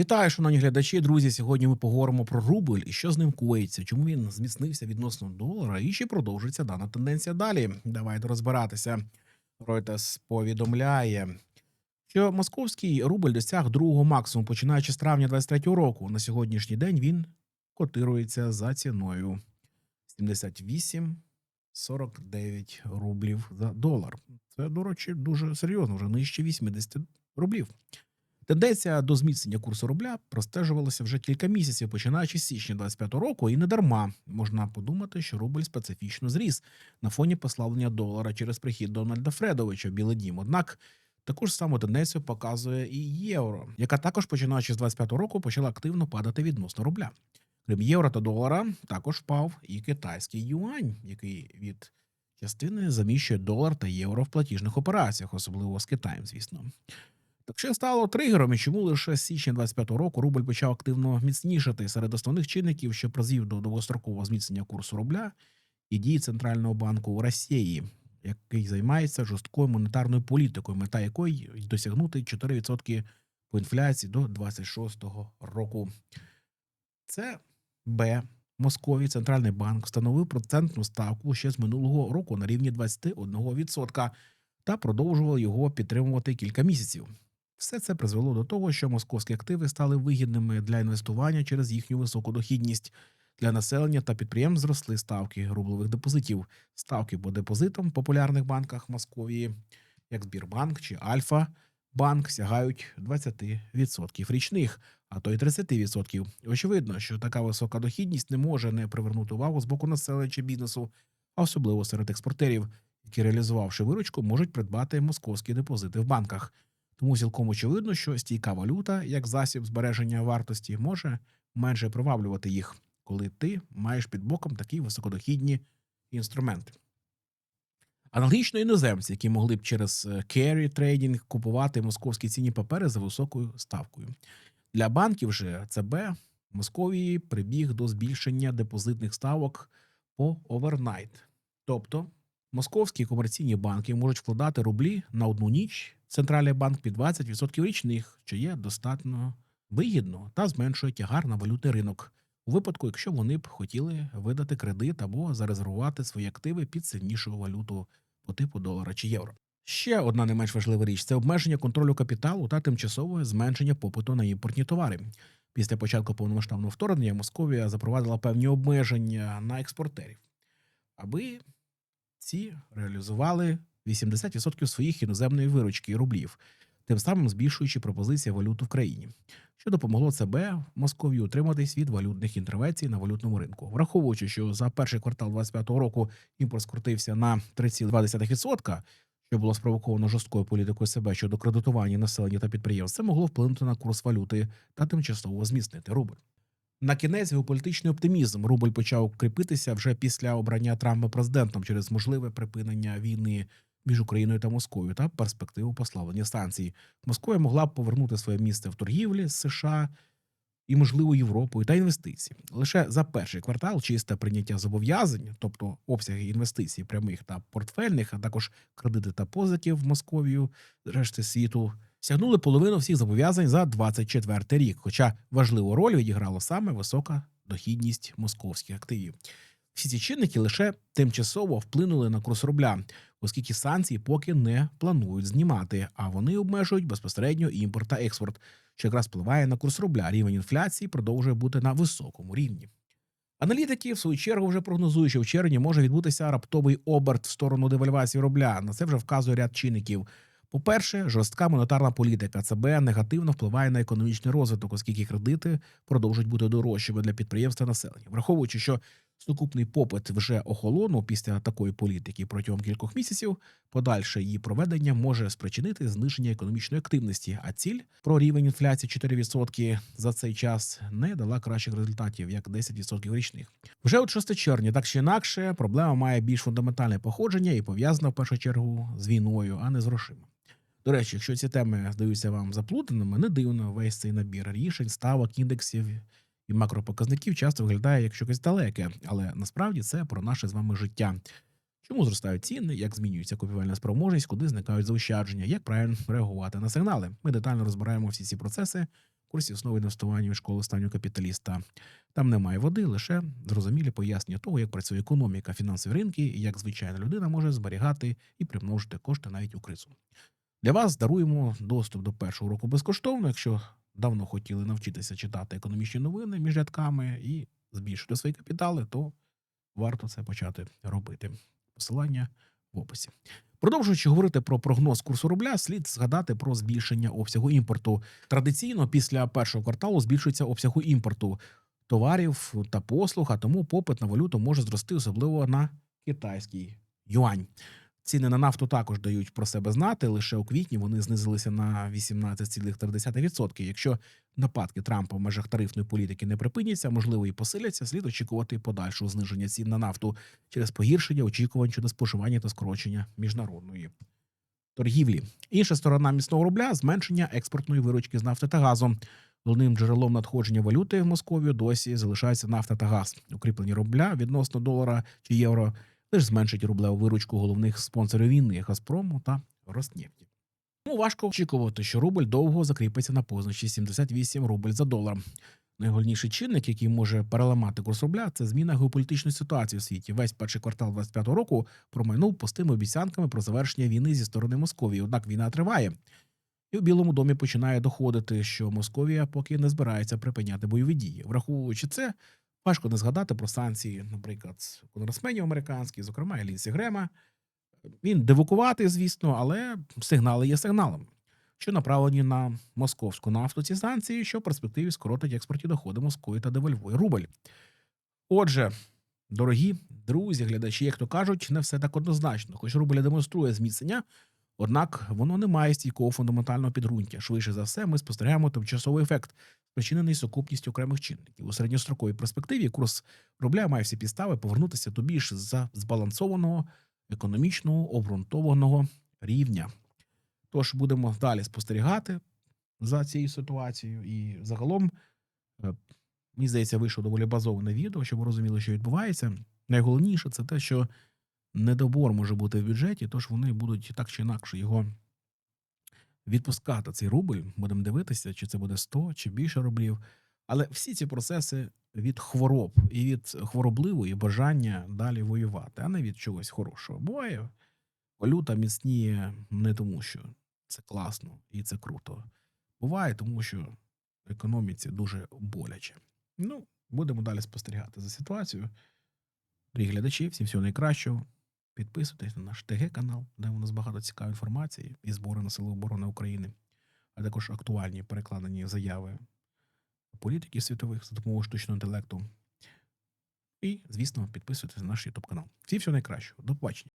Вітаю, шановні глядачі. Друзі. Сьогодні ми поговоримо про рубль і що з ним коїться, чому він зміцнився відносно долара, і чи продовжиться дана тенденція далі. Давайте розбиратися. Reuters повідомляє, що московський рубль досяг другого максимуму, починаючи з травня 23 року. На сьогоднішній день він котирується за ціною 78,49 рублів за долар. Це, до речі, дуже серйозно, вже нижче 80 рублів. Тенденція до зміцнення курсу рубля простежувалася вже кілька місяців, починаючи з січня 25 року, і не дарма можна подумати, що рубль специфічно зріс на фоні послаблення долара через прихід Дональда Фредовича в Білий Дім. Однак таку ж саму тенденцію показує і євро, яка також починаючи з 25 року почала активно падати відносно рубля. Крім євро та долара, також впав і китайський юань, який від частини заміщує долар та євро в платіжних операціях, особливо з Китаєм, звісно. Так що стало тригером, і чому лише з січня 25 року рубль почав активно міцнішати серед основних чинників, що призвів до довгострокового зміцнення курсу рубля і дії центрального банку Росії, який займається жорсткою монетарною політикою, мета якої досягнути 4% по інфляції до 26-го року. Це Б. Московій центральний банк встановив процентну ставку ще з минулого року на рівні 21% та продовжував його підтримувати кілька місяців. Все це призвело до того, що московські активи стали вигідними для інвестування через їхню високу дохідність. Для населення та підприємств зросли ставки рублевих депозитів. Ставки по депозитам в популярних банках Московії, як Збірбанк чи Альфа банк, сягають 20% річних, а то й 30%. Очевидно, що така висока дохідність не може не привернути увагу з боку населення чи бізнесу, а особливо серед експортерів, які реалізувавши виручку, можуть придбати московські депозити в банках. Тому цілком очевидно, що стійка валюта, як засіб збереження вартості, може менше приваблювати їх, коли ти маєш під боком такі високодохідні інструменти. Аналогічно іноземці, які могли б через carry трейдинг купувати московські цінні папери за високою ставкою. Для банків же ЦБ Московії прибіг до збільшення депозитних ставок по овернайт. Тобто московські комерційні банки можуть вкладати рублі на одну ніч центральний банк під 20% річних, що є достатньо вигідно та зменшує тягар на валютний ринок у випадку, якщо вони б хотіли видати кредит або зарезервувати свої активи під сильнішу валюту по типу долара чи євро. Ще одна не менш важлива річ це обмеження контролю капіталу та тимчасове зменшення попиту на імпортні товари. Після початку повномасштабного вторгнення Московія запровадила певні обмеження на експортерів, аби ці реалізували 80% своїх іноземної виручки і рублів, тим самим збільшуючи пропозиції валют в країні, що допомогло ЦБ Московії утриматись від валютних інтервенцій на валютному ринку, враховуючи, що за перший квартал 2025 року імпорт скрутився на 3,2%, що було спровоковано жорсткою політикою СБ щодо кредитування населення та підприємств, це могло вплинути на курс валюти та тимчасово зміцнити рубль. На кінець геополітичний оптимізм рубль почав кріпитися вже після обрання Трампа президентом через можливе припинення війни між Україною та Москвою та перспективу послаблення санкцій. Москва могла б повернути своє місце в торгівлі з США і, можливо, Європою та інвестицій. Лише за перший квартал чисте прийняття зобов'язань, тобто обсяги інвестицій прямих та портфельних, а також кредити та позиків в Московію, решти світу. Сягнули половину всіх зобов'язань за 24 рік, хоча важливу роль відіграла саме висока дохідність московських активів. Всі ці чинники лише тимчасово вплинули на курс рубля, оскільки санкції поки не планують знімати, а вони обмежують безпосередньо імпорт та експорт, що якраз впливає на курс рубля. Рівень інфляції продовжує бути на високому рівні. Аналітики, в свою чергу, вже прогнозують, що в червні може відбутися раптовий оберт в сторону девальвації рубля. На це вже вказує ряд чинників. По-перше, жорстка монетарна політика ЦБ негативно впливає на економічний розвиток, оскільки кредити продовжують бути дорожчими для підприємств та населення, враховуючи, що сукупний попит вже охолонув після такої політики протягом кількох місяців. Подальше її проведення може спричинити зниження економічної активності. А ціль про рівень інфляції 4% за цей час не дала кращих результатів, як 10% річних. Вже от 6 червня, так чи інакше, проблема має більш фундаментальне походження і пов'язана в першу чергу з війною, а не з грошима. До речі, якщо ці теми здаються вам заплутаними, не дивно весь цей набір рішень, ставок, індексів і макропоказників часто виглядає як щось далеке, але насправді це про наше з вами життя. Чому зростають ціни, як змінюється купівельна спроможність, куди зникають заощадження, як правильно реагувати на сигнали? Ми детально розбираємо всі ці процеси курсі основи інвестування школи останнього капіталіста. Там немає води, лише зрозумілі пояснення того, як працює економіка, фінансові ринки і як звичайна людина може зберігати і примножити кошти навіть у кризу. Для вас даруємо доступ до першого уроку безкоштовно, якщо давно хотіли навчитися читати економічні новини між рядками і збільшити свої капітали, то варто це почати робити. Посилання в описі. Продовжуючи говорити про прогноз курсу рубля, слід згадати про збільшення обсягу імпорту. Традиційно після першого кварталу збільшується обсягу імпорту товарів та послуг, а тому попит на валюту може зрости, особливо на китайський юань. Ціни на нафту також дають про себе знати. Лише у квітні вони знизилися на 18,3%. Якщо нападки Трампа в межах тарифної політики не припиняться, можливо, і посиляться, слід очікувати подальшого зниження цін на нафту через погіршення очікувань щодо споживання та скорочення міжнародної торгівлі. Інша сторона міцного рубля зменшення експортної виручки з нафти та газу. Головним джерелом надходження валюти в Московію досі залишається нафта та газ. Укріплення рубля відносно долара чи євро лише зменшить рублеву виручку головних спонсорів війни Газпрому та Роснефті. Тому важко очікувати, що рубль довго закріпиться на позначі 78 рубль за долар. Найголовніший чинник, який може переламати курс рубля, це зміна геополітичної ситуації у світі. Весь перший квартал 25-го року промайнув пустими обіцянками про завершення війни зі сторони Московії. Однак війна триває. І в Білому домі починає доходити, що Московія поки не збирається припиняти бойові дії. Враховуючи це, важко не згадати про санкції, наприклад, конгресменів американських, зокрема і Грема. Він дивукуватий, звісно, але сигнали є сигналом, що направлені на московську нафту ці санкції, що в перспективі скоротить експортні доходи Москви та девальвує рубль. Отже, дорогі друзі, глядачі, як то кажуть, не все так однозначно. Хоч рубль демонструє зміцнення, однак воно не має стійкого фундаментального підґрунтя. Швидше за все, ми спостерігаємо тимчасовий ефект, спричинений сукупністю окремих чинників. У середньостроковій перспективі курс рубля має всі підстави повернутися до більш збалансованого, економічного, обґрунтованого рівня. Тож будемо далі спостерігати за цією ситуацією. І загалом, е, мені здається, вийшло доволі базоване відео, щоб ви розуміли, що відбувається. Найголовніше це те, що недобор може бути в бюджеті, тож вони будуть так чи інакше його відпускати. Цей рубль. Будемо дивитися, чи це буде 100 чи більше рублів. Але всі ці процеси від хвороб і від хворобливої бажання далі воювати, а не від чогось хорошого. Буває, валюта міцніє не тому, що це класно і це круто. Буває, тому що економіці дуже боляче. Ну, будемо далі спостерігати за ситуацією. Дорогі глядачі, всім всього найкращого. Підписуйтесь на наш ТГ канал, де у нас багато цікавої інформації і збори на Сили оборони України, а також актуальні перекладені заяви політиків світових за допомогою штучного інтелекту. І, звісно, підписуйтесь на наш YouTube канал. Всі всього найкращого. До побачення.